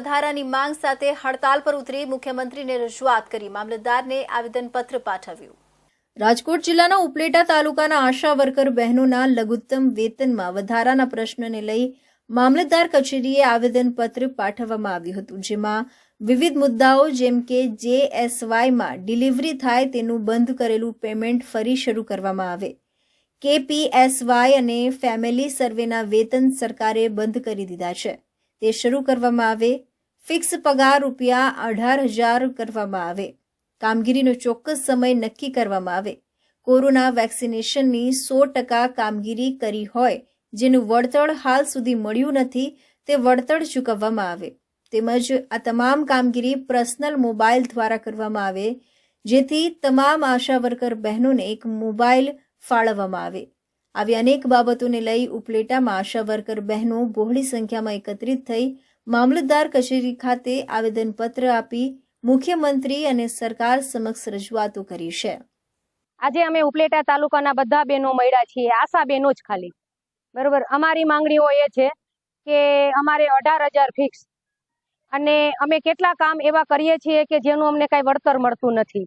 વધારાની માંગ સાથે હડતાલ પર ઉતરી મુખ્યમંત્રીને રજૂઆત કરી મામલતદારને આવેદનપત્ર પાઠવ્યું. રાજકોટ જિલ્લાના ઉપલેટા તાલુકાના આશા વર્કર બહેનોના લઘુત્તમ વેતનમાં વધારાના પ્રશ્નને લઈ મામલતદાર કચેરીએ આવેદનપત્ર પાઠવવામાં આવ્યું હતું, જેમાં વિવિધ મુદ્દાઓ જેમ કે જેએસવાયમાં ડિલિવરી થાય તેનું બંધ કરેલું પેમેન્ટ ફરી શરૂ કરવામાં આવે. કેપીએસવાય અને ફેમિલી સર્વેના વેતન સરકારે બંધ કરી દીધા છે. તે શરૂ કરવામાં આવે ફિક્સ પગાર રૂપિયા અઢાર હજાર કરવામાં આવે. કામગીરીનો ચોક્કસ સમય નક્કી કરવામાં આવે. કોરોના વેક્સિનેશનની સો ટકા કામગીરી કરી હોય, જેનું વળતર હાલ સુધી મળ્યું નથી, તે વળતર ચૂકવવામાં આવે. તેમજ આ તમામ કામગીરી પર્સનલ મોબાઈલ દ્વારા કરવામાં આવે, જેથી તમામ આશા વર્કર બહેનોને એક મોબાઈલ ફાળવવામાં આવે. આવી અનેક બાબતોને લઈ ઉપલેટામાં આશા વર્કર બહેનો બહોળી સંખ્યામાં એકત્રિત થઈ મામલતદાર કચેરી ખાતે આવેદનપત્ર આપી મુખ્યમંત્રી અને સરકાર સમક્ષ રજૂઆતો કરી છે. આજે અમે ઉપલેટા તાલુકાના બધા બહેનો મળ્યા છીએ, આશા બહેનો જ ખાલી. બરોબર, અમારી માંગણીઓ એ છે કે અમારે અઢાર હજાર ફિક્સ અને અમે કેટલા કામ એવા કરીએ છીએ કે જેનું અમને કાંઈ વળતર મળતું નથી.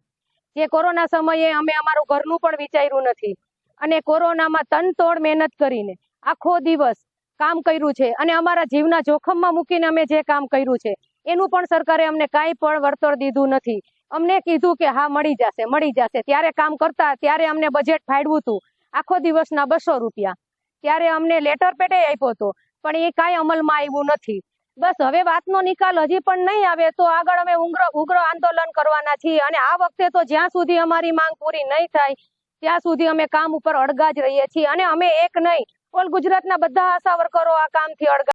જે કોરોના સમયે અમે અમારું ઘરનું પણ વિચાર્યું નથી. અને કોરોનામાં તનતોડ મહેનત કરીને આખો દિવસ કામ કર્યું છે અને અમારા જીવના જોખમમાં મૂકીને અમે જે કામ કર્યું છે, એનું પણ સરકારે અમને કાંઈ પણ વળતર દીધું નથી. અમને કીધું કે હા, મળી જશે મળી જશે. ત્યારે કામ કરતા, ત્યારે અમને બજેટ ફાડવું હતું. આખો દિવસના બસો રૂપિયા. ત્યારે અમને લેટર પેટે આપ્યો હતો, પણ એ કાંઈ અમલમાં આવ્યું નથી. બસ હવે વાતનો નિકાલ હજી પણ નહીં આવે તો આગળ અમે ઉગ્ર ઉગ્ર આંદોલન કરવાના છીએ અને આ વખતે તો જ્યાં સુધી અમારી માંગ પૂરી નહીં થાય, ત્યાં સુધી અમે કામ ઉપર અડગા જ રહીએ છીએ અને અમે એક નહીં ઓલ ગુજરાતના બધા આશા વર્કરો આ કામથી અડગા